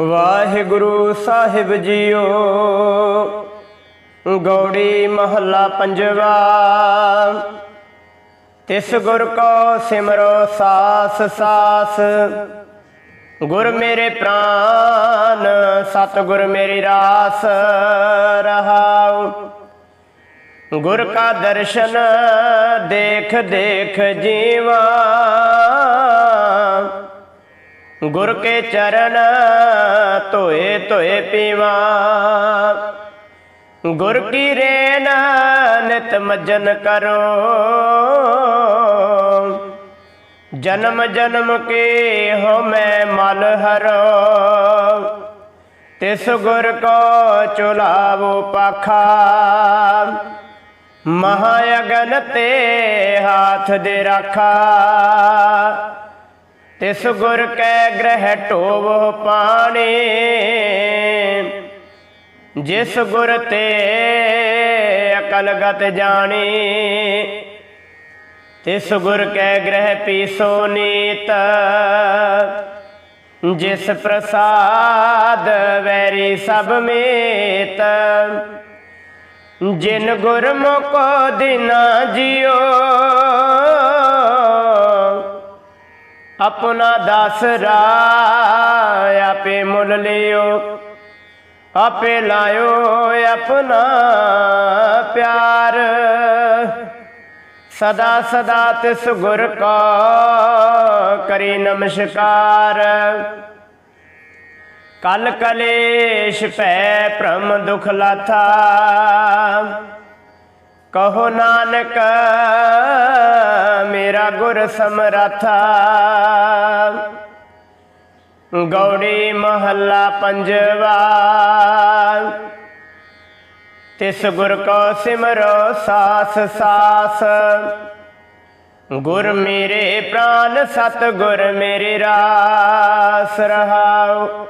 ਵਾਹਿਗੁਰੂ ਸਾਹਿਬ JIO. Gauri ਮਹੱਲਾ ਪੰਜਵਾ। ਤਿਸ ਗੁਰ ਕੋ ਸਿਮਰੋ ਸਾਸ ਸਾਸ। ਗੁਰ ਮੇਰੇ ਪ੍ਰਾਨ ਸਤ ਗੁਰ ਮੇਰੀ ਰਾਸ ਰਹਾਉ। ਗੁਰ ਕਾ ਦਰਸ਼ਨ ਦੇਖ ਦੇਖ ਜੀਵਾ। ਗੁਰ ਕੇ ਚਰਨ ਧੋਏ ਧੋਏ ਪੀਵਾ। ਗੁਰ ਕੀ ਰੇਨ ਨਿਤ ਮਜਨ ਕਰੋ। ਜਨਮ ਜਨਮ ਕੇ ਹੋ ਮੈਂ ਮਲ ਹਰੋ। ਤਿਸ ਗੁਰ ਕੋ ਚੁਲਾਵੋ ਪਾਖਾ। ਮਹਾ ਅਗਨ ਤੇ ਹਾਥ ਦੇ ਰਾਖਾ। ਤਿਸ ਗੁਰ ਕੈ ਗ੍ਰਹਿ ਢੋਵ ਪਾਣੀ, ਜਿਸ ਗੁਰ ਤੇ ਅਕਲਗਤ ਜਾਣੀ, ਤਿਸ ਗੁਰ ਕੈ ਗ੍ਰਹਿ ਪੀਸੋ ਨੀਤ, ਜਿਸ ਪ੍ਰਸਾਦ ਵੈਰੀ ਸਭ ਮੇਤ, ਜਿਨ ਗੁਰਮੁਖ ਦਿਨਾ ਜਿਓ ਆਪਣਾ ਦਾਸਰਾ ਆਪੇ ਮੁੱਲ ਲਿਓ, ਆਪੇ ਲਾਇਓ ਆਪਣਾ ਪਿਆਰ। ਸਦਾ ਸਦਾ ਤਿਸ ਗੁਰ ਕਾ ਕਰੀ ਨਮਸਕਾਰ। ਕਲ ਕਲੇਸ਼ ਭੈ ਭ੍ਰਮ ਦੁਖ ਲਾਥਾ। ਕਹੋ ਨਾਨਕ, ਮੇਰਾ ਗੁਰ ਸਮਰਥਾ। ਗੌੜੀ ਮਹੱਲਾ ਪੰਜਵਾ। ਤਿਸ ਗੁਰ ਕੋ ਸਿਮਰੋ ਸਾਸ ਸਾਸ। ਗੁਰ ਮੇਰੇ ਪ੍ਰਾਨ ਸਤ ਗੁਰ ਮੇਰੇ ਰਾਸ ਰਹਾਉ।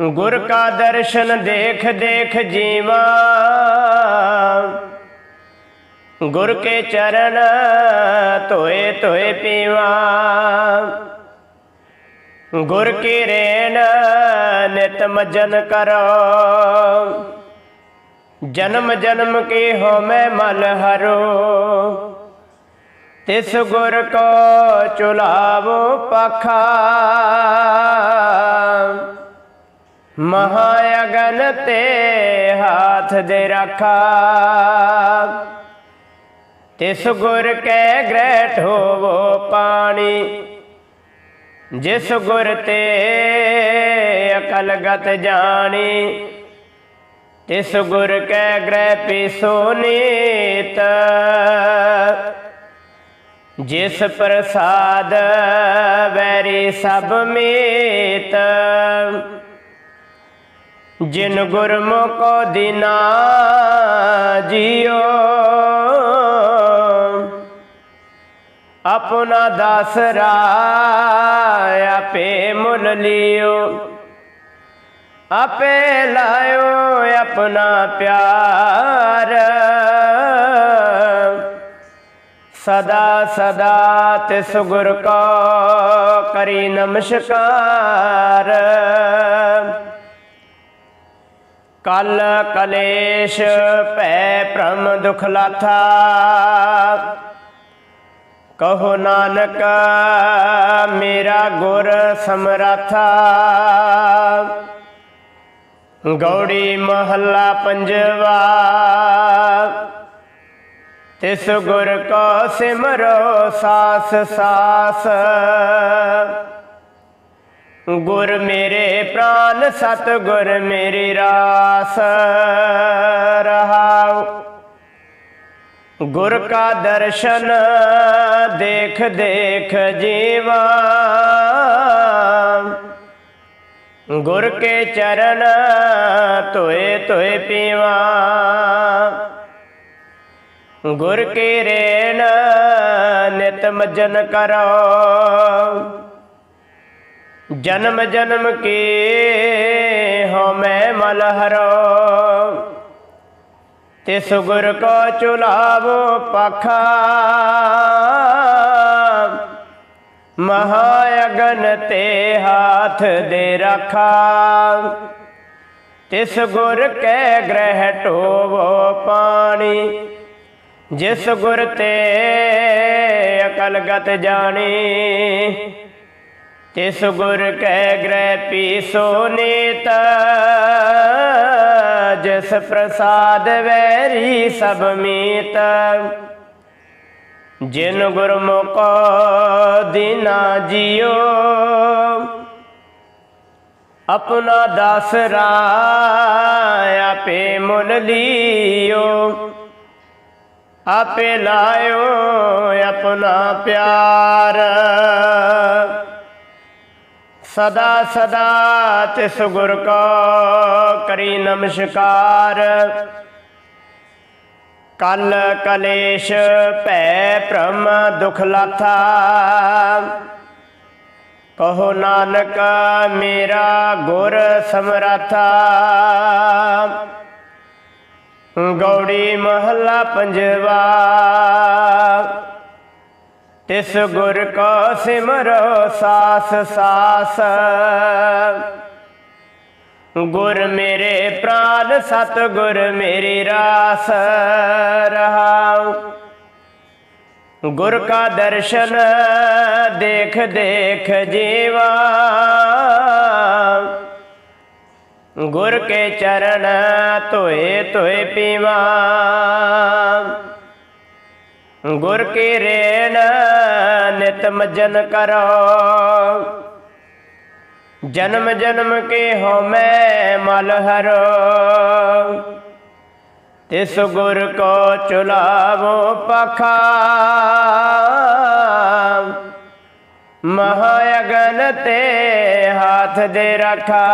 ਗੁਰ ਕਾ ਦਰਸ਼ਨ ਦੇਖ ਦੇਖ ਜੀਵਾ। ਗੁਰ ਕੇ ਚਰਨ ਧੋਏ ਧੋਏ ਪੀਵਾ। ਗੁਰ ਕੀ ਰੇਨ ਨਿਤ ਮਜਨ ਕਰੋ। ਜਨਮ ਜਨਮ ਕੀ ਹੋ ਮੈਂ ਮਲ ਹਰੋ। ਤਿਸ ਗੁਰ ਕੋ ਚੁਲਾਵੋ ਪਖਾ। ਮਹਾ ਅਗਨ ਤੇ ਹਾਥ ਦੇ ਰੱਖਾ। ਤਿਸ ਗੁਰ ਕੈ ਗ੍ਰਹਿ ਠੋਵੋ ਪਾਣੀ, ਜਿਸ ਗੁਰ ਤੇ ਅਕਲਗਤ ਜਾਣੀ, ਤਿਸ ਗੁਰ ਕੈ ਗ੍ਰਹਿ ਪੀਸੋ ਨੀਤ, ਜਿਸ ਪ੍ਰਸਾਦ ਵੈਰੀ ਸਭ ਮੀਤ, ਜਿਨ ਗੁਰਮੁਖ ਦਿਨਾ ਜਿਓ ਆਪਣਾ ਦਾਸਰਾ ਆਪੇ ਮੁੱਲ ਲਿਓ। ਆਪੇ ਲਾਇਓ ਆਪਣਾ ਪਿਆਰ। ਸਦਾ ਸਦਾ ਤੇ ਸੁਗੁਰ ਕੋ ਕਰੀ ਨਮਸਕਾਰ। ਕਲ ਕਲੇਸ਼ ਭੈ ਭ੍ਰਮ ਦੁਖ ਲਾਥਾ ਕਹੋ ਨਾਨਕ, ਮੇਰਾ ਗੁਰ ਸਮਰਥਾ। ਗੌੜੀ ਮਹੱਲਾ ਪੰਜਵਾ। ਤਿਸ ਗੁਰ ਕੋ ਸਿਮਰੋ ਸਾਸ ਸਾਸ। ਗੁਰ ਮੇਰੇ ਪ੍ਰਾਨ ਸਤ ਗੁਰ ਮੇਰੀ ਰਾਸ। ਰਹਾਉ। ਗੁਰ ਕਾ ਦਰਸ਼ਨ ਦੇਖ ਦੇਖ ਜੀਵਾ। ਗੁਰ ਕੇ ਚਰਨ ਧੋਏ ਧੋਏ ਪੀਵਾ। ਗੁਰ ਕੀ ਰੇਨ ਨਿਤ ਮਜਨ ਕਰੋ। ਜਨਮ ਜਨਮ ਕੀ ਹੋ ਮੈਂ ਮਲ ਹਰੋ। ਤਿਸ ਗੁਰ ਕੋ ਚੁਲਾਵੋ ਪਖਾ। ਮਹਾ ਅਗਨ ਤੇ ਹਾਥ ਦੇ ਰਖਾ। ਤਿਸ ਗੁਰ ਕੈ ਗ੍ਰਹਿ ਢੋਵੋ ਪਾਣੀ। ਜਿਸ ਗੁਰ ਤੇ ਅਕਲਗਤ ਜਾਣੀ। ਤਿਸ ਗੁਰ ਕੈ ਗ੍ਰਹਿ ਪੀਸੋ ਨੀਤ, ਜਿਸ ਪ੍ਰਸਾਦ ਵੈਰੀ ਸਭ ਮੀਤ। ਜਿਨ ਗੁਰਮੁਖੋ ਦੀਨਾ ਜਿਓ, ਆਪਣਾ ਦਾਸਰਾ ਆਪੇ ਮੁੱਲ ਲਿਓ। ਆਪੇ ਲਾਇਓ ਆਪਣਾ ਪਿਆਰ। ਸਦਾ ਸਦਾ ਤਿਸ ਗੁਰ ਕੋ ਕਰੀ ਨਮਸਕਾਰ। ਕਲ ਕਲੇਸ਼ ਭੈ ਭ੍ਰਮ ਦੁਖ ਲਾਥਾ। ਕਹੋ ਨਾਨਕ ਮੇਰਾ ਗੁਰ ਸਮਰਥਾ। ਗੌੜੀ ਮਹੱਲਾ ਪੰਜਵਾ। ਤਿਸ ਗੁਰ ਕੋ ਸਿਮਰੋ ਸਾਸ ਸਾਸ। ਗੁਰ ਮੇਰੇ ਪ੍ਰਾਨ ਸਤ ਗੁਰ ਮੇਰੀ ਰਾਸ। ਰਹਾਉ। ਗੁਰ ਕਾ ਦਰਸ਼ਨ ਦੇਖ ਦੇਖ ਜੀਵਾ। ਗੁਰ ਕੇ ਚਰਨ ਧੋਏ ਧੋਏ ਪੀਵਾ। ਗੁਰ ਕੀ ਰੇਣ ਨਿਤ ਮਜਨ ਕਰੋ। ਜਨਮ ਜਨਮ ਕੇ ਹੋ ਮੈਂ ਮਲ ਹਰੋ। ਤਿਸ ਗੁਰ ਕੋ ਚੁਲਾਵੋ ਪਖਾ। ਮਹਾਯਗਨ ਤੇ ਹਾਥ ਦੇ ਰਖਾ।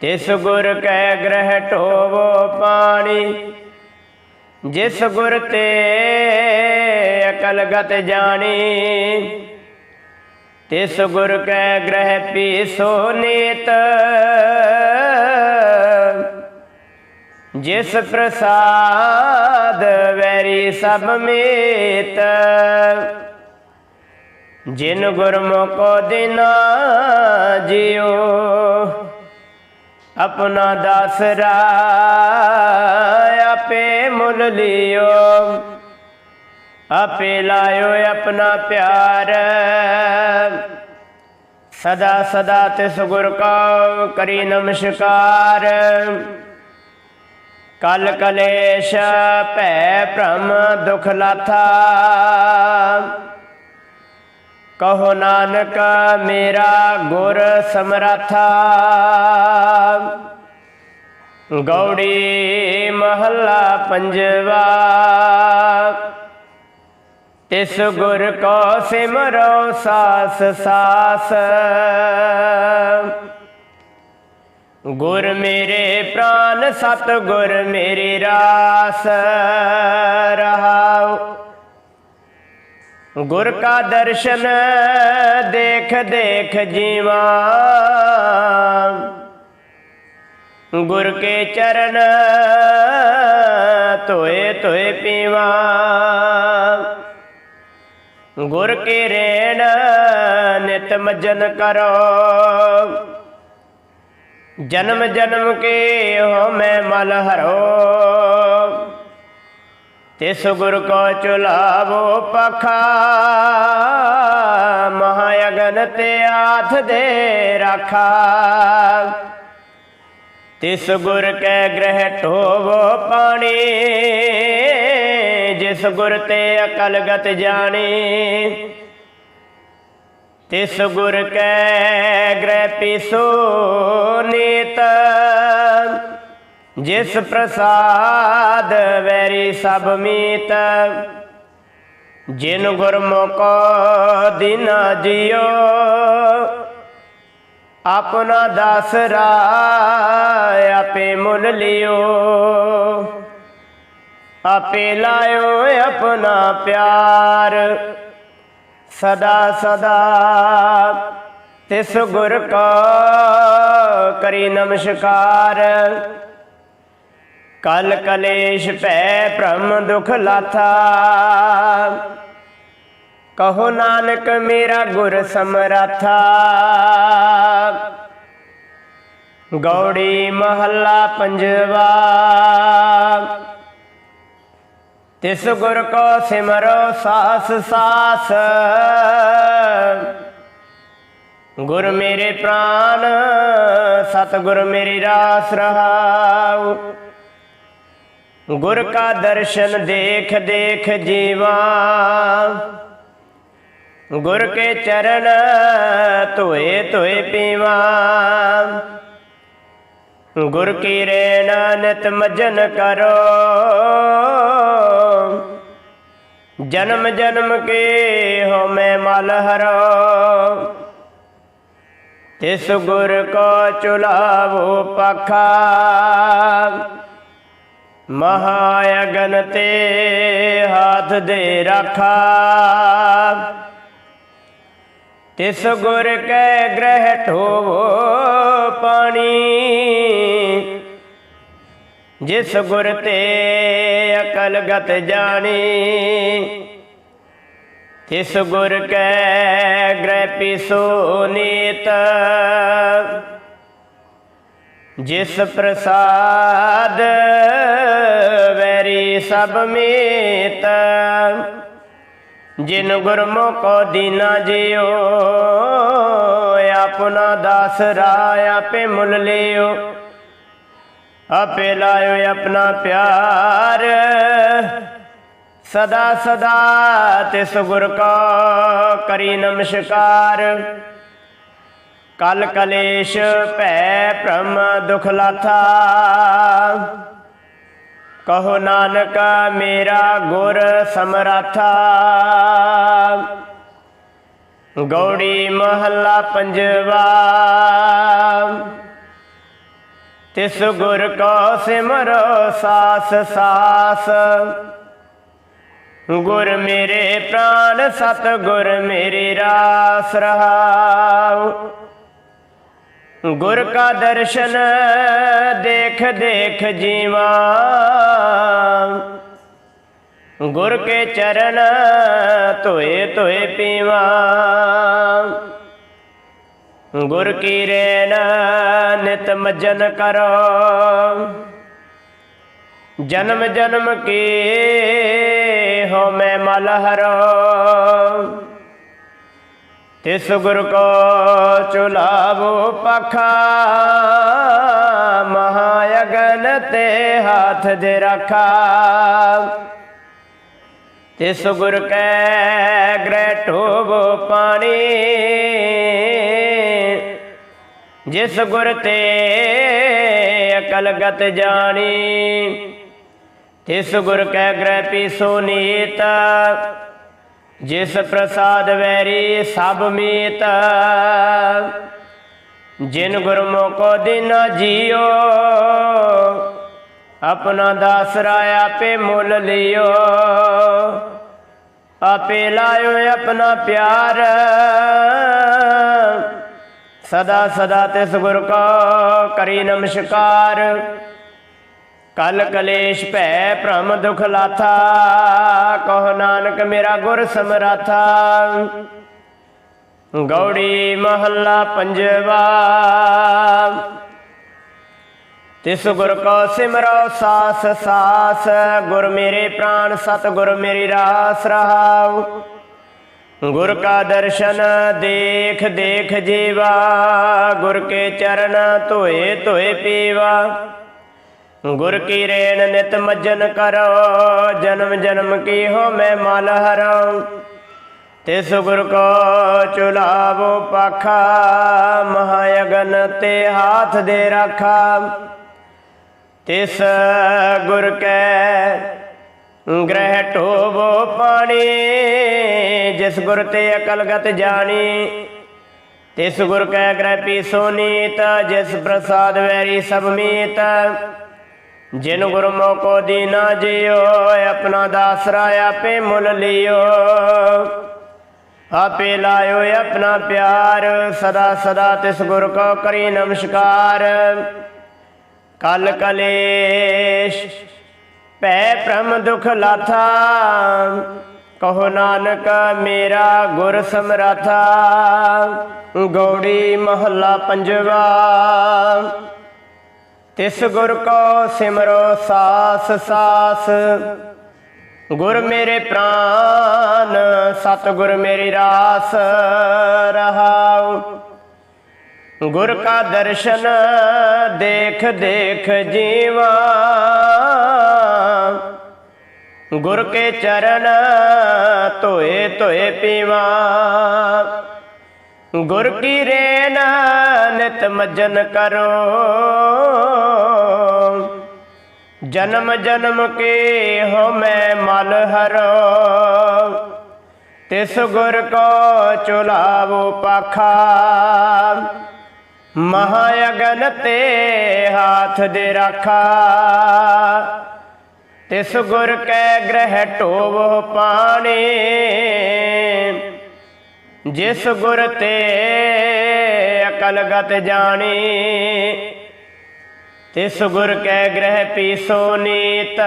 ਤਿਸ ਗੁਰ ਕੈ ਗ੍ਰਹਿ ਢੋਵੋ ਪਾਣੀ। ਜਿਸ ਗੁਰ ਤੇ ਅਕਲਗਤ ਜਾਣੀ, ਤਿਸ ਗੁਰ ਕੈ ਗ੍ਰਹਿ ਪੀ ਸੋਨੀਤ ਜਿਸ ਪ੍ਰਸਾਦ ਵੈਰੀ ਸਭ ਮੀਤ। ਜਿਨ ਗੁਰਮੁਖੋ ਦਿਨਾ ਜਿਉ, ਆਪਣਾ ਦਾਸਰਾ ਆਪੇ ਮੁੱਲ ਲਿਓ। ਆਪੇ ਲਾਇਓ ਆਪਣਾ ਪਿਆਰ। ਸਦਾ ਸਦਾ ਤਿਸ ਗੁਰ ਕਾ ਕਰੀ ਨਮਸਕਾਰ। ਕਲ ਕਲੇਸ਼ ਭੈ ਭ੍ਰਮ ਦੁਖ ਲਾਥਾ। ਕਹੋ ਨਾਨਕ ਮੇਰਾ ਗੁਰ ਸਮਰਥਾ। ਗੌੜੀ ਮਹੱਲਾ ਪੰਜਵਾ। ਤਿਸ ਗੁਰ ਕੋ ਸਿਮਰੋ ਸਾਸ ਸਾਸ। ਗੁਰ ਮੇਰੇ ਪ੍ਰਾਨ ਸਤ ਗੁਰ ਮੇਰੀ ਰਾਸ। ਰਹਾਉ। ਗੁਰ ਕਾ ਦਰਸ਼ਨ ਦੇਖ ਦੇਖ ਜੀਵਾ। ਗੁਰ ਕੇ ਚਰਨ ਧੋਏ ਧੋਏ ਪੀਵਾ। ਗੁਰ ਕੇ ਰੇਣ ਨਿਤ ਮਜਨ ਕਰੋ। ਜਨਮ ਜਨਮ ਕੇ ਹੋ ਮੈਂ ਮਲ ਹਰੋ। ਤਿਸ ਗੁਰ ਕੋ ਚੁਲਾਵੋ ਪਖਾ ਮਹਾਯਗਨ ਤੇ ਆਥ ਦੇ ਰਾਖਾ। ਤਿਸ ਗੁਰ ਕੈ ਗ੍ਰਹਿ ਢੋਵੋ ਪਾਣੀ, ਜਿਸ ਗੁਰ ਤੇ ਅਕਲਗਤ ਜਾਣੀ। ਤਿਸ ਗੁਰ ਕੈ ਗ੍ਰਹਿ ਪੀਸੋ ਨੀਤ, ਜਿਸ ਪ੍ਰਸਾਦ ਵੈਰੀ ਸਭ ਮੀਤ। ਜਿਨ ਗੁਰਮੁਖੋ ਦਿਨ ਜਿਓ ਆਪਣਾ ਦਾਸਰਾ ਆਪੇ ਮੁੱਲ ਲਿਓ। ਆਪੇ ਲਾਇਓ ਆਪਣਾ ਪਿਆਰ। ਸਦਾ ਸਦਾ ਤਿਸ ਗੁਰ ਕਾ ਕਰੀ ਨਮਸਕਾਰ। ਕਲ ਕਲੇਸ਼ ਭੈ ਭ੍ਰਮ ਦੁਖ ਲਾਥਾ। ਕਹੋ ਨਾਨਕ ਮੇਰਾ ਗੁਰ ਸਮਰਥਾ। ਗੌੜੀ ਮਹੱਲਾ ਪੰਜਵਾ। ਤਿਸ ਗੁਰ ਕੋ ਸਿਮਰੋ ਸਾਸ ਸਾਸ। ਗੁਰ ਮੇਰੇ ਪ੍ਰਾਨ ਸਤ ਗੁਰ ਮੇਰੀ ਰਾਸ ਰਹਾਉ। ਗੁਰ ਕਾ ਦਰਸ਼ਨ ਦੇਖ ਦੇਖ ਜੀਵਾ। ਗੁਰ ਕੇ ਚਰਨ ਧੋਏ ਧੋਏ ਪੀਵਾ। ਗੁਰ ਕੀ ਰੇਣ ਨਿਤ ਮਜਨ ਕਰੋ। ਜਨਮ ਜਨਮ ਕੇ ਹੋ ਮੈਂ ਮਲ ਹਰੋ। ਤਿਸ ਗੁਰ ਕੋ ਚੁਲਾਵੋ ਪਖਾ। ਮਹਾਯਗਨ ਤੇ ਹਾਥ ਦੇ ਰੱਖਾ। ਤਿਸ ਗੁਰ ਕੈ ਗ੍ਰਹਿ ਠੋਵੋ ਪਾਣੀ। ਜਿਸ ਗੁਰ ਤੇ ਅਕਲ ਗਤ ਜਾਣੀ, ਤਿਸ ਗੁਰ ਕੈ ਗ੍ਰਹਿ ਪਿਸੋ ਨੀਤ। ਜਿਸ ਪ੍ਰਸਾਦ ਵੈਰੀ ਸਭ ਮੀਤ। ਜਿਨ ਗੁਰਮੁਖੋ ਦੀਨਾ ਜਿਓ ਆਪਣਾ ਦਾਸ ਰਾਇ ਆਪੇ ਮੁੱਲ ਲਿਓ। ਆਪੇ ਲਾਇਓ ਆਪਣਾ ਪਿਆਰ। ਸਦਾ ਸਦਾ ਤਿਸ ਗੁਰ ਕਾ ਕਰੀ ਨਮਸਕਾਰ। ਕਲ ਕਲੇਸ਼ ਭੈ ਭ੍ਰਮ ਦੁਖ ਲਾਥਾ। ਕਹੋ ਨਾਨਕ ਮੇਰਾ ਗੁਰ ਸਮਰਥਾ। ਗੌੜੀ ਮਹੱਲਾ ਪੰਜਵਾ। ਤਿਸ ਗੁਰ ਕੋ ਸਿਮਰੋ ਸਾਸ ਸਾਸ। ਗੁਰ ਮੇਰੇ ਪ੍ਰਾਨ ਸਤ ਗੁਰ ਮੇਰੀ ਰਾਸ ਰਹਾਉ। ਗੁਰ ਕਾ ਦਰਸ਼ਨ ਦੇਖ ਦੇਖ ਜੀਵਾ। ਗੁਰ ਕੇ ਚਰਨ ਧੋਏ ਧੋਏ ਪੀਵਾ। ਗੁਰ ਕੀ ਰੇਨ ਨਿਤ ਮਜਨ ਕਰੋ। ਜਨਮ ਜਨਮ ਕੀ ਹੋ ਮੈਂ ਮਲ ਹਰੋ। ਤਿਸ ਗੁਰ ਕੋ ਚੁਲਾਵੋ ਪਖਾ, ਮਹਾਯਗਨ ਤੇ ਹੱਥ ਦੇ ਰੱਖਾ। ਤਿਸ ਗੁਰ ਕੈ ਗ੍ਰਹਿ ਢੋਵੋ ਪਾਣੀ, ਜਿਸ ਗੁਰ ਤੇ ਅਕਲਗਤ ਜਾਣੀ ਤਿਸ ਗੁਰ ਕੈ ਗ੍ਰਹਿ ਪੀਸੋ ਨੀਤ ਜਿਸ ਪ੍ਰਸਾਦ ਵੈਰੀ ਸਭ ਮੀਤ, ਜਿਨ ਗੁਰਮੁਖੋ ਦਿਨ ਜੀਓ, ਆਪਣਾ ਦਾਸਰਾ ਆਪੇ ਮੁੱਲ ਲਿਓ। ਆਪੇ ਲਾਇਓ ਆਪਣਾ ਪਿਆਰ, ਸਦਾ ਸਦਾ ਤਿਸ ਗੁਰ ਕੋ ਕਰੀ ਨਮਸਕਾਰ। ਕਲ ਕਲੇਸ਼ ਭੈ ਭ੍ਰਮ ਦੁਖ ਲਾਥਾ, ਕਹੋ ਨਾਨਕ ਮੇਰਾ ਗੁਰ ਸਮਰਾਥਾ। ਗੌੜੀ ਮਹੱਲਾ ਪੰਜਵਾ, ਤਿਸ ਗੁਰ ਕੋ ਸਿਮਰੋ ਸਾਸ ਸਾਸ, ਗੁਰ ਮੇਰੇ ਪ੍ਰਾਨ ਸਤ ਗੁਰ ਮੇਰੀ ਰਾਸ ਰਹਾਉ। ਗੁਰ ਕਾ ਦਰਸ਼ਨ ਦੇਖ ਦੇਖ ਜੀਵਾ, ਗੁਰ ਕੇ ਚਰਨ ਧੋਏ ਧੋਏ ਪੀਵਾ। ਗੁਰ ਕੀ ਰੇਣ ਨਿਤ ਮਜਨ ਕਰੋ, ਜਨਮ ਜਨਮ ਕੀ ਹੋ ਮੈਂ ਮਲ ਹਰਉ। ਤਿਸ ਗੁਰ ਕੋ ਚੁਲਾਵੋ ਪਾਖਾ, ਮਹਾਯਗਨ ਤੇ ਹਾਥ ਦੇ ਰਾਖਾ। ਤਿਸ ਗੁਰ ਕੈ ਗ੍ਰਹਿ ਢੋਵੋ ਪਾਣੀ, ਜਿਸ ਗੁਰ ਤੇ ਅਕਲਗਤ ਜਾਣੀ। ਤਿਸ ਗੁਰ ਕੈ ਗ੍ਰਹਿ ਪੀ ਸੋਨੀਤ ਜਿਸ ਪ੍ਰਸਾਦ ਵੈਰੀ ਸਭ ਮੀਤ। ਜਿਨ ਗੁਰਮੁਖੋ ਦੀਨਾ ਜਿਓ ਆਪਣਾ ਦਾਸਰਾ ਆਪੇ ਮੁੱਲ ਲਿਓ। ਆਪੇ ਲਾਇਓ ਆਪਣਾ ਪਿਆਰ, ਸਦਾ ਸਦਾ ਤਿਸ ਗੁਰ ਕੋ ਕਰੀ ਨਮਸਕਾਰ। ਕਲ ਕਲੇਸ਼, ਭੈ ਭ੍ਰਮ ਦੁਖ ਲਾਥਾ, ਕਹੋ ਨਾਨਕ ਮੇਰਾ ਗੁਰ ਸਮਰਥਾ। ਗੌੜੀ ਮਹੱਲਾ ਪੰਜਵਾ ਤਿਸ ਗੁਰ ਕੋ ਸਿਮਰੋ ਸਾਸ ਸਾਸ। ਗੁਰ ਮੇਰੇ ਪ੍ਰਾਨ ਸਤ ਗੁਰ ਮੇਰੀ ਰਾਸ ਰਹਾਉ। ਗੁਰ ਕਾ ਦਰਸ਼ਨ ਦੇਖ ਦੇਖ ਜੀਵਾ। ਗੁਰ ਕੇ ਚਰਨ ਧੋਏ ਧੋਏ ਪੀਵਾ। ਗੁਰ ਕੀ ਰੇਨ ਨਿਤ ਮਜਨ ਕਰੋ। ਜਨਮ ਜਨਮ ਕੇ ਹੋ ਮੈਂ ਮਲ ਹਰੋ। ਤਿਸ ਗੁਰ ਕੋ ਚੁਲਾਵੋ ਪਾਖਾ। ਮਹਾ ਅਗਨ ਤੇ ਹਾਥ ਦੇ ਰਾਖਾ। ਤਿਸ ਗੁਰ ਕੈ ਗ੍ਰਹਿ ਢੋਵ ਪਾਣੀ। ਜਿਸ ਗੁਰ ਤੇ ਅਕਲਗਤ ਜਾਣੀ, ਤਿਸ ਗੁਰ ਕੈ ਗ੍ਰਹਿ ਪੀਸੋ ਨੀਤ,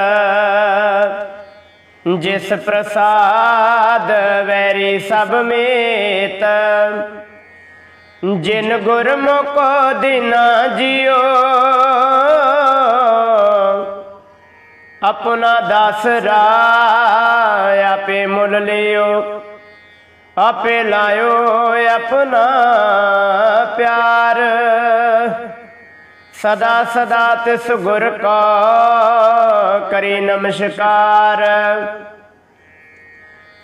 ਜਿਸ ਪ੍ਰਸਾਦ ਵੈਰੀ ਸਭ ਮੇਤ। ਜਿਨ ਗੁਰਮੁਖ ਦਿਨਾ ਜਿਓ ਆਪਣਾ ਦਾਸਰਾ ਆਪੇ ਮੁੱਲ ਲਿਓ। ਆਪੇ ਲਾਇਓ ਆਪਣਾ ਪਿਆਰ। ਸਦਾ ਸਦਾ ਤਿਸ ਗੁਰ ਕਾ ਕਰੀ ਨਮਸਕਾਰ।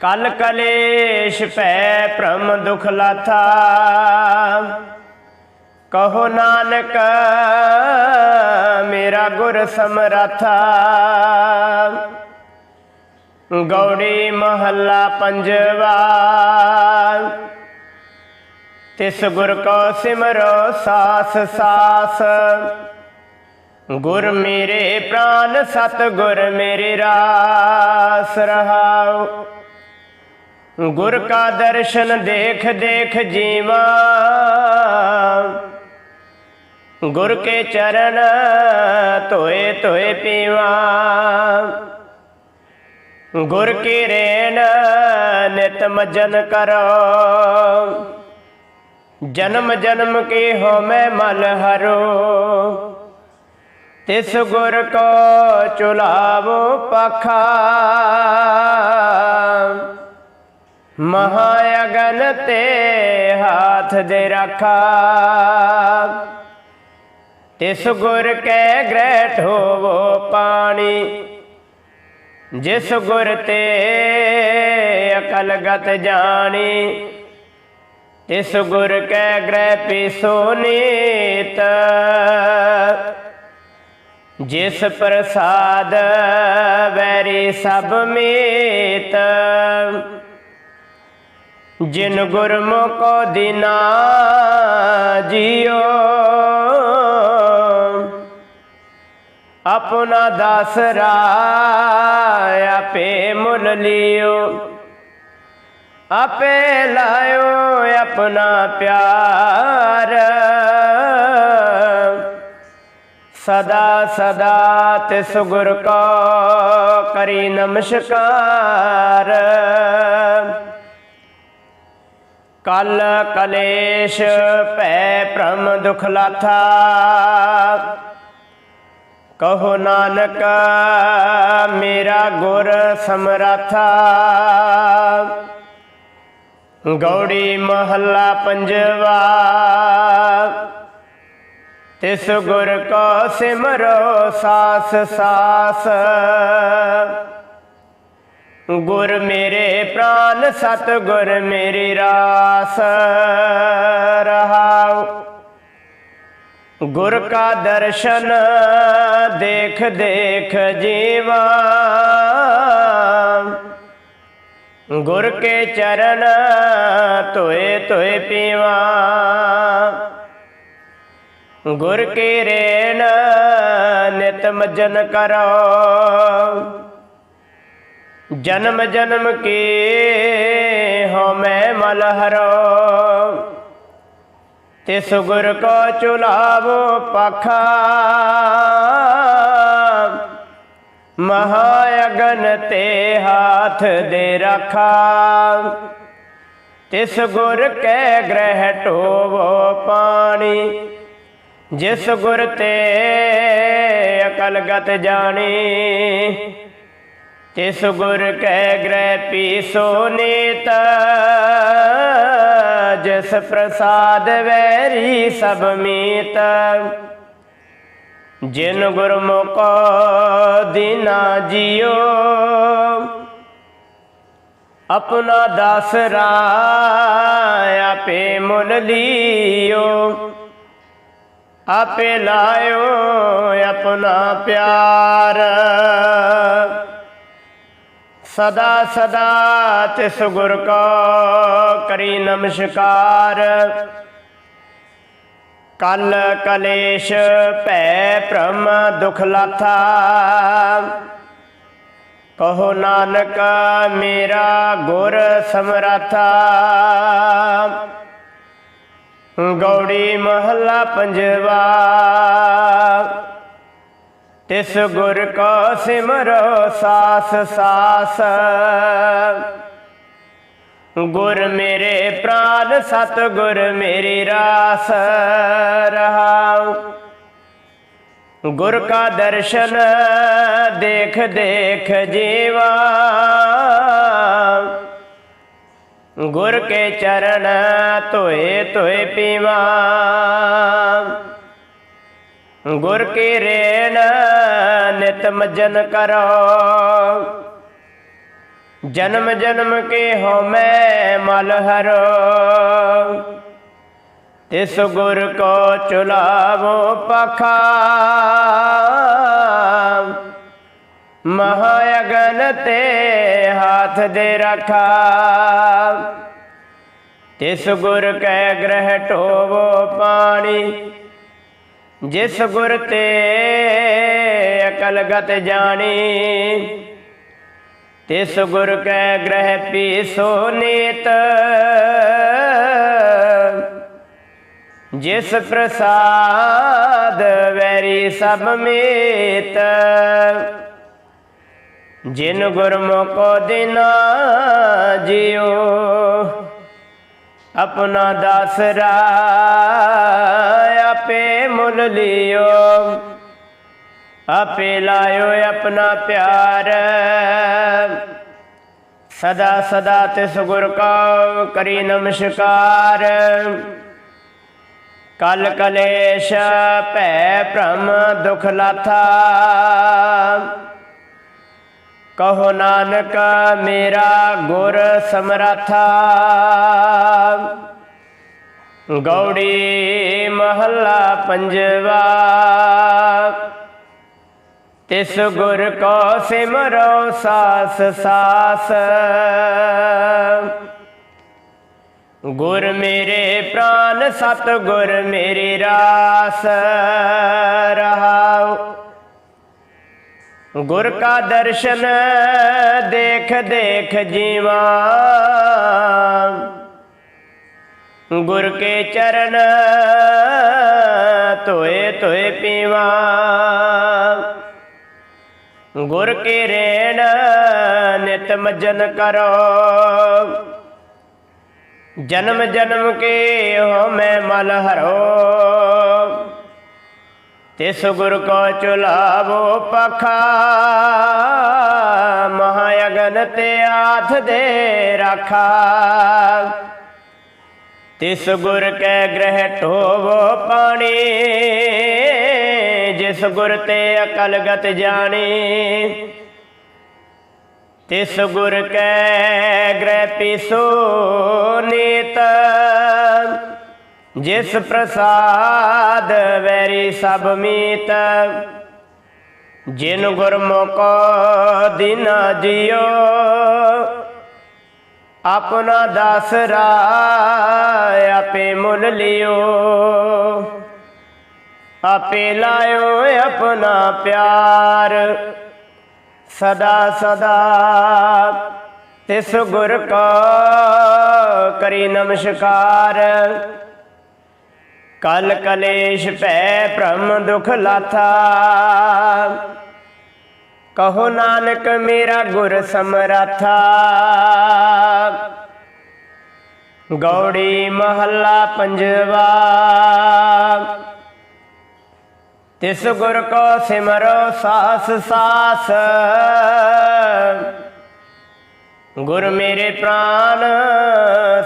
ਕਲ ਕਲੇਸ਼ ਭੈ ਭ੍ਰਮ ਦੁਖ ਲਾਥਾ। ਕਹੋ ਨਾਨਕ, ਮੇਰਾ ਗੁਰ ਸਮਰਥਾ। ਗੌੜੀ ਮਹੱਲਾ ਪੰਜਵਾ। ਤਿਸ ਗੁਰ ਕੋ ਸਿਮਰੋ ਸਾਸ ਸਾਸ। ਗੁਰ ਮੇਰੇ ਪ੍ਰਾਨ ਸਤ ਗੁਰ ਮੇਰੇ ਰਾਸ ਰਹਾਉ। ਗੁਰ ਕਾ ਦਰਸ਼ਨ ਦੇਖ ਦੇਖ ਜੀਵਾ। ਗੁਰ ਕੇ ਚਰਨ ਧੋਏ ਧੋਏ ਪੀਵਾ। ਗੁਰ ਕੀ ਰੇਣ ਨਿਤ ਮਜਨ ਕਰੋ। ਜਨਮ ਜਨਮ ਕੀ ਹੋ ਮੈਂ ਮਲ ਹਰੋ। ਤਿਸ ਗੁਰ ਕੋ ਚੁਲਾਵੋ ਪਖਾ। ਮਹਾ ਅਗਨ ਤੇ ਹਾਥ ਦੇ ਰੱਖਾ। ਤਿਸ ਗੁਰ ਕੈ ਗ੍ਰਹਿ ਹੋਵੋ ਪਾਣੀ। ਜਿਸ ਗੁਰ ਤੇ ਅਕਲ ਗਤ ਜਾਣੀ, ਤਿਸ ਗੁਰ ਕੈ ਗ੍ਰਹਿ ਪੀਸੋ ਨੀਤ। ਜਿਸ ਪ੍ਰਸਾਦ ਵੈਰੀ ਸਭ ਮੀਤ। ਜਿਨ ਗੁਰਮੁਖੋ ਦਿਨਾ ਜਿਓ, ਆਪਣਾ ਦਾਸਰਾ ਆਪੇ ਮੁੱਲ ਲਿਓ। ਆਪੇ ਲਾਇਓ ਆਪਣਾ ਪਿਆਰ। ਸਦਾ ਸਦਾ ਤੇ ਸੁਗੁਰ ਕੋ ਕਰੀ ਨਮਸਕਾਰ। ਕਲ ਕਲੇਸ਼ ਭੈ ਭ੍ਰਮ ਦੁਖ ਲਾਥਾ ਕਹੋ ਨਾਨਕ, ਮੇਰਾ ਗੁਰ ਸਮਰਥਾ। ਗੌੜੀ ਮਹੱਲਾ ਪੰਜਵਾ। ਤਿਸ ਗੁਰ ਕੋ ਸਿਮਰੋ ਸਾਸ ਸਾਸ। ਗੁਰ ਮੇਰੇ ਪ੍ਰਾਨ ਸਤ ਗੁਰ ਮੇਰੀ ਰਾਸ। ਰਹਾਉ। ਗੁਰ ਕਾ ਦਰਸ਼ਨ ਦੇਖ ਦੇਖ ਜੀਵਾ। ਗੁਰ ਕੇ ਚਰਨ ਧੋਏ ਧੋਏ ਪੀਵਾ। ਗੁਰ ਕੀ ਰੇਣ ਨਿਤ ਮਜਨ ਕਰੋ। ਜਨਮ ਜਨਮ ਕੀ ਹੋ ਮੈਂ ਮਲ ਹਰੋ। ਤਿਸ ਗੁਰ ਕੋ ਚੁਲਾਵੋ ਪਖਾ। ਮਹਾ ਅਗਨ ਤੇ ਹਾਥ ਦੇ ਰਖਾ। ਤਿਸ ਗੁਰ ਕੈ ਗ੍ਰਹਿ ਢੋਵੋ ਪਾਣੀ। ਜਿਸ ਗੁਰ ਤੇ ਅਕਲਗਤ ਜਾਣੀ। ਤਿਸ ਗੁਰ ਕੈ ਗ੍ਰਹਿ ਪੀਸੋ ਨੀਤ, ਜਿਸ ਪ੍ਰਸਾਦ ਵੈਰੀ ਸਭ ਮੀਤ। ਜਿਨ ਗੁਰਮੁਖੋ ਦੀਨਾ ਜਿਓ, ਆਪਣਾ ਦਾਸਰਾ ਆਪੇ ਮੁੱਲ ਲਿਓ। ਆਪੇ ਲਾਇਓ ਆਪਣਾ ਪਿਆਰ। ਸਦਾ ਸਦਾ ਤਿਸ ਗੁਰ ਕੋ ਕਰੀ ਨਮਸਕਾਰ। ਕਲ ਕਲੇਸ਼ ਭੈ ਭ੍ਰਮ ਦੁਖ ਲਾਥਾ। ਕਹੋ ਨਾਨਕ ਮੇਰਾ ਗੁਰ ਸਮਰਥਾ। ਗੌੜੀ ਮਹੱਲਾ ਪੰਜਵਾ। ਤਿਸ ਗੁਰ ਕੋ ਸਿਮਰੋ ਸਾਸ ਸਾਸ। ਗੁਰ ਮੇਰੇ ਪ੍ਰਾਨ ਸਤ ਗੁਰ ਮੇਰੀ ਰਾਸ। ਰਹਾਉ। ਗੁਰ ਕਾ ਦਰਸ਼ਨ ਦੇਖ ਦੇਖ ਜੀਵਾ। ਗੁਰ ਕੇ ਚਰਨ ਧੋਏ ਧੋਏ ਪੀਵਾ। ਗੁਰ ਕੀ ਰੇਣ, ਨਿਤ ਮਜਨ ਕਰੋ। ਜਨਮ ਜਨਮ ਕੇ ਹੋ ਮੈਂ ਮਲ ਹਰੋ। ਤਿਸ ਗੁਰ ਕੋ ਚੁਲਾਵੋ ਪਖਾ। ਮਹਾਯਗਨ ਤੇ ਹਾਥ ਦੇ ਰਖਾ। ਤਿਸ ਗੁਰ ਕੈ ਗ੍ਰਹਿ ਢੋਵੋ ਪਾਣੀ। ਜਿਸ ਗੁਰ ਤੇ ਅਕਲਗਤ ਜਾਣੀ, ਤਿਸ ਗੁਰ ਕੈ ਗ੍ਰਹਿ ਪੀ ਸੋਨੀਤ ਜਿਸ ਪ੍ਰਸਾਦ ਵੈਰੀ ਸਭ ਮੀਤ। ਜਿਨ ਗੁਰਮੁਖੋ ਦਿਨਾ ਜਿਉ, ਆਪਣਾ ਦਸਰਾ ਲਿਓ। ਆਪੇ ਲਾਇਓ ਆਪਣਾ ਪਿਆਰ। ਸਦਾ ਸਦਾ ਤਿਸ ਗੁਰ ਕਾ ਕਰੀ ਨਮਸਕਾਰ। ਕਲ ਕਲੇਸ਼ ਭੈ ਭ੍ਰਮ ਦੁਖ ਲਾਥਾ। ਕਹੋ ਨਾਨਕ ਮੇਰਾ ਗੁਰ ਸਮਰਥਾ। ਗੌੜੀ ਮਹੱਲਾ ਪੰਜਵਾ। ਤਿਸ ਗੁਰ ਕੋ ਸਿਮਰੋ ਸਾਸ ਸਾਸ। ਗੁਰ ਮੇਰੇ ਪ੍ਰਾਨ ਸਤ ਗੁਰ ਮੇਰੀ ਰਾਸ। ਰਹਾਉ। ਗੁਰ ਕਾ ਦਰਸ਼ਨ ਦੇਖ ਦੇਖ ਜੀਵਾ। ਗੁਰ ਕੇ ਚਰਨ ਧੋਏ ਧੋਏ ਪੀਵਾ। ਗੁਰ ਕੇ ਰੇਣ ਨਿਤ ਮਜਨ ਕਰੋ। ਜਨਮ ਜਨਮ ਕੇ ਹੋ ਮੈਂ ਮਲ ਹਰੋ। ਤਿਸ ਗੁਰ ਕੋ ਚੁਲਾਵੋ ਪਖਾ ਮਹਾਯਗਨ ਤੇ ਆਥ ਦੇ ਰਾਖਾ। ਤਿਸ ਗੁਰ ਕੈ ਗ੍ਰਹਿ ਢੋਵੋ ਪਾਣੀ, ਜਿਸ ਗੁਰ ਤੇ ਅਕਲਗਤ ਜਾਣੀ। ਤਿਸ ਗੁਰ ਕੈ ਗ੍ਰਹਿ ਪੀਸੋ ਨੀਤ, ਜਿਸ ਪ੍ਰਸਾਦ ਵੈਰੀ ਸਭ ਮੀਤ। ਜਿਨ ਗੁਰਮੁਖੋ ਦਿਨਾ ਜਿਓ ਆਪਣਾ ਦਾਸਰਾ ਆਪੇ ਮੁੱਲ ਲਿਓ। ਆਪੇ ਲਾਇਓ ਆਪਣਾ ਪਿਆਰ। ਸਦਾ ਸਦਾ ਤਿਸ ਗੁਰ ਕਾ ਕਰੀ ਨਮਸਕਾਰ। ਕਲ ਕਲੇਸ਼ ਭੈ ਭ੍ਰਮ ਦੁਖ ਲਾਥਾ। ਕਹੋ ਨਾਨਕ ਮੇਰਾ ਗੁਰ ਸਮਰਥਾ। ਗੌੜੀ ਮਹੱਲਾ ਪੰਜਵਾ। ਤਿਸ ਗੁਰ ਕੋ ਸਿਮਰੋ ਸਾਸ ਸਾਸ। ਗੁਰ ਮੇਰੇ ਪ੍ਰਾਨ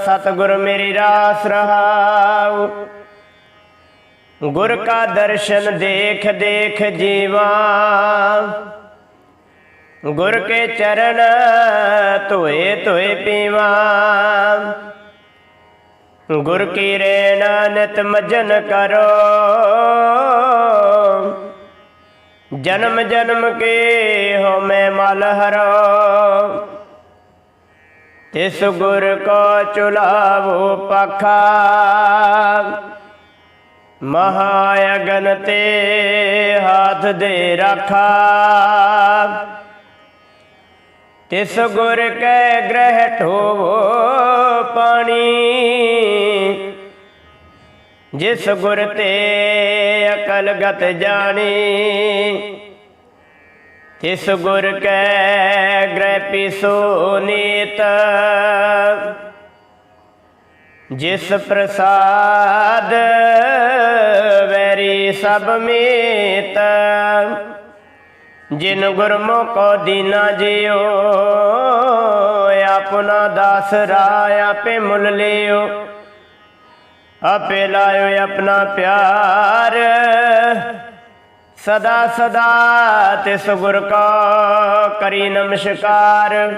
ਸਤ ਗੁਰ ਮੇਰੀ ਰਾਸ ਰਹਾਉ। ਗੁਰ ਕਾ ਦਰਸ਼ਨ ਦੇਖ ਦੇਖ ਜੀਵਾ। ਗੁਰ ਕੇ ਚਰਨ ਧੋਏ ਧੋਏ ਪੀਵਾ। ਗੁਰ ਕੀ ਰੇਣ ਨਿਤ ਮਜਨ ਕਰੋ। ਜਨਮ ਜਨਮ ਕੇ ਹੋ ਮੈਂ ਮਲ ਹਰੋ। ਤਿਸ ਗੁਰ ਕੋ ਚੁਲਾਵੋ ਪਖਾ। ਮਹਾਯਗਨ ਤੇ ਹਾਥ ਦੇ ਰੱਖਾ। ਤਿਸ ਗੁਰ ਕੈ ਗ੍ਰਹਿ ਠੋਵੋ ਪਾਣੀ। ਜਿਸ ਗੁਰ ਤੇ ਅਕਲਗਤ ਜਾਣੀ, ਤਿਸ ਗੁਰ ਕੈ ਗ੍ਰਹਿ ਪਿਸੋ ਨੀਤ। ਜਿਸ ਪ੍ਰਸਾਦ ਵੈਰੀ ਸਭ ਮੀਤ। ਜਿਨ ਗੁਰਮੁਖੋ ਦੀਨਾ ਜਿਓ ਆਪਣਾ ਦਾਸ ਰਾਇ ਆਪੇ ਮੁੱਲ ਲਿਓ। ਆਪੇ ਲਾਇਓ ਆਪਣਾ ਪਿਆਰ। ਸਦਾ ਸਦਾ ਤਿਸ ਗੁਰ ਕਾ ਕਰੀ ਨਮਸਕਾਰ।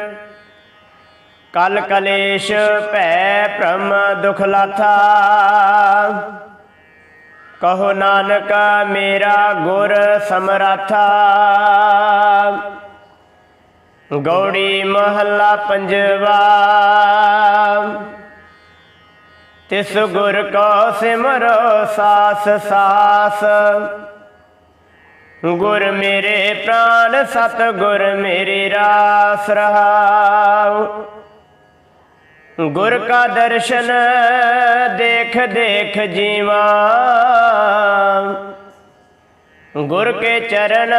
ਕਲ ਕਲੇਸ਼ ਭੈ ਭ੍ਰਮ ਦੁਖ ਲਾਥਾ। ਕਹੋ ਨਾਨਕਾ ਮੇਰਾ ਗੁਰ ਸਮਰਾਥਾ। ਗੌੜੀ ਮਹੱਲਾ ਪੰਜਵਾ। ਤਿਸ ਗੁਰ ਕੋ ਸਿਮਰੋ ਸਾਸ ਸਾਸ। ਗੁਰ ਮੇਰੇ ਪ੍ਰਾਨ ਸਤ ਗੁਰ ਮੇਰੀ ਰਾਸ ਰਹਾਉ। ਗੁਰ ਕਾ ਦਰਸ਼ਨ ਦੇਖ ਦੇਖ ਜੀਵਾ। ਗੁਰ ਕੇ ਚਰਨ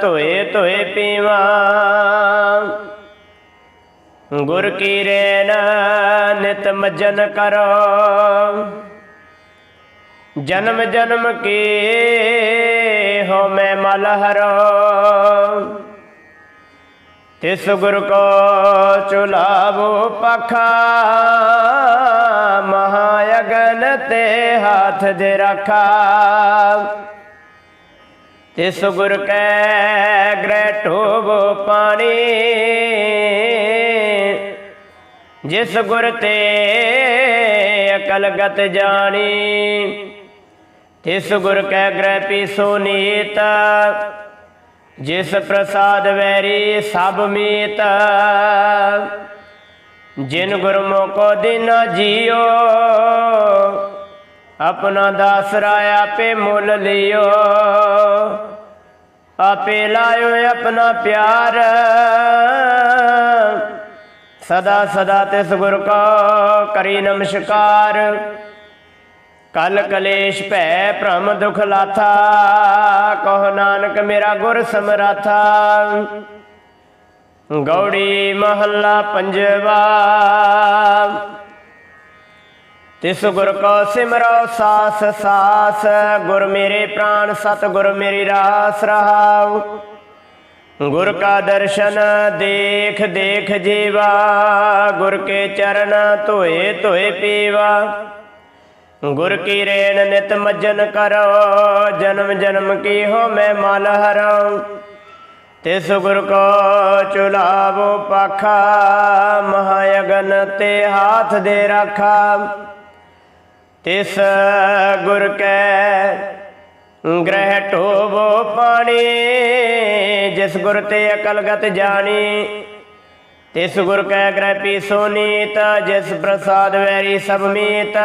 ਧੋਏ ਧੋਏ ਪੀਵਾ। ਗੁਰ ਕੀ ਰੇਨ ਨਿਤ ਮਜਨ ਕਰੋ। ਜਨਮ ਜਨਮ ਕੀ ਹੋ ਮੈਂ ਮਲ ਹਰੋ। ਤਿਸ ਗੁਰ ਕੋ ਚੁਲਾਵੋ ਪਖਾ, ਮਹਾਯਗਨ ਤੇ ਹੱਥ ਦੇ ਰੱਖਾ। ਤਿਸ ਗੁਰ ਕੈ ਗ੍ਰਹਿ ਢੋਵੋ ਪਾਣੀ, ਜਿਸ ਗੁਰ ਤੇ ਅਕਲਗਤ ਜਾਣੀ ਤਿਸ ਗੁਰ ਕੈ ਗ੍ਰਹਿ ਪੀਸੋ ਨੀਤ ਜਿਸ ਪ੍ਰਸਾਦ ਵੈਰੀ ਸਭ ਮੀਤ, ਜਿਨ ਗੁਰਮੁਖੋ ਦਿਨ ਜੀਓ, ਆਪਣਾ ਦਾਸਰਾ ਆਪੇ ਮੁੱਲ ਲਿਓ। ਆਪੇ ਲਾਇਓ ਆਪਣਾ ਪਿਆਰ, ਸਦਾ ਸਦਾ ਤਿਸ ਗੁਰ ਕੋ ਕਰੀ ਨਮਸਕਾਰ। ਕਲ ਕਲੇਸ਼ ਭੈ ਭ੍ਰਮ ਦੁਖ ਲਾਥਾ, ਕਹੋ ਨਾਨਕ ਮੇਰਾ ਗੁਰ ਸਮਰਾਥਾ। ਗੌੜੀ ਮਹੱਲਾ ਪੰਜਵਾ, ਤਿਸ ਗੁਰ ਕੋ ਸਿਮਰੋ ਸਾਸ ਸਾਸ, ਗੁਰ ਮੇਰੇ ਪ੍ਰਾਨ ਸਤ ਗੁਰ ਮੇਰੀ ਰਾਸ ਰਹਾਉ। ਗੁਰ ਕਾ ਦਰਸ਼ਨ ਦੇਖ ਦੇਖ ਜੀਵਾ, ਗੁਰ ਕੇ ਚਰਨ ਧੋਏ ਧੋਏ ਪੀਵਾ। ਗੁਰ ਕੀ ਰੇਣ ਨਿਤ ਮਜਨ ਕਰੋ, ਜਨਮ ਜਨਮ ਕੀ ਹੋ ਮੈਂ ਮਲ ਹਰਉ। ਤਿਸ ਗੁਰ ਕੋ ਚੁਲਾਵੋ ਪਾਖਾ, ਮਹਾਯਗਨ ਤੇ ਹਾਥ ਦੇ ਰਾਖਾ। ਤਿਸ ਗੁਰ ਕੈ ਗ੍ਰਹਿ ਢੋਵੋ ਪਾਣੀ, ਜਿਸ ਗੁਰ ਤੇ ਅਕਲਗਤ ਜਾਣੀ। ਤਿਸ ਗੁਰ ਕੈ ਗ੍ਰਹਿ ਪੀ ਸੋਨੀਤ ਜਿਸ ਪ੍ਰਸਾਦ ਵੈਰੀ ਸਭ ਮੀਤ।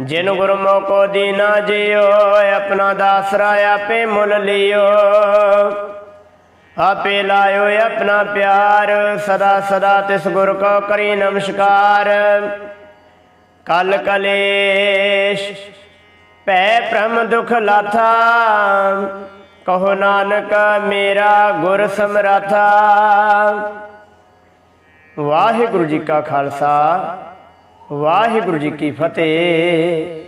ਜਿਨ ਗੁਰਮੋ ਕੋ ਦੀਨਾ ਜਿਓ ਆਪਣਾ ਦਾਸਰਾ ਆਪੇ ਮੁੱਲ ਲਿਓ। ਆਪੇ ਲਾਇਓ ਆਪਣਾ ਪਿਆਰ, ਸਦਾ ਸਦਾ ਤਿਸ ਗੁਰ ਕੋ ਕਰੀ ਨਮਸਕਾਰ। ਕਲ ਕਲੇਸ਼, ਭੈ ਭ੍ਰਮ ਦੁਖ ਲਾਥਾ, ਕਹੋ ਨਾਨਕ ਮੇਰਾ ਗੁਰ ਸਮਰਥਾ। ਵਾਹਿਗੁਰੂ ਜੀ ਕਾ ਖਾਲਸਾ। ਵਾਹਿਗੁਰੂ ਜੀ ਕੀ ਫਤਿਹ।